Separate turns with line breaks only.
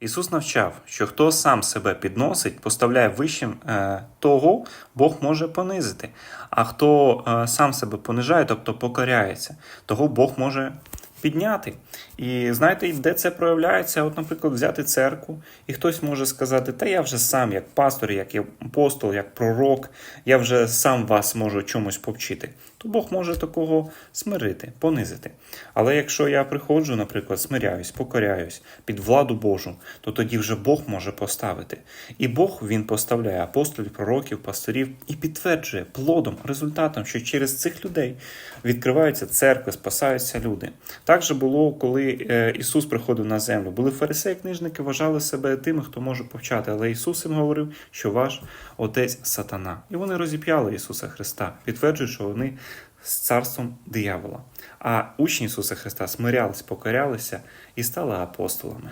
Ісус навчав, що хто сам себе підносить, поставляє вищим е, того, Бог може понизити. А хто е, сам себе понижає, тобто покоряється, того Бог може підняти. І знаєте, де це проявляється? От, наприклад, взяти церкву, і хтось може сказати: Та я вже сам, як пастор, як апостол, як пророк, я вже сам вас можу чомусь повчити. То Бог може такого смирити, понизити. Але якщо я приходжу, наприклад, смиряюсь, покоряюсь під владу Божу, то тоді вже Бог може поставити. І Бог він поставляє апостолів, пророків, пасторів і підтверджує плодом, результатом, що через цих людей відкриваються церкви, спасаються люди. Так же було, коли е, Ісус приходив на землю. Були фарисеї, книжники, вважали себе тими, хто може повчати. Але Ісус їм говорив, що ваш отець сатана. І вони розіп'яли Ісуса Христа, підтверджуючи, що вони з царством диявола. А учні Ісуса Христа смирялись, покорялися і стали апостолами.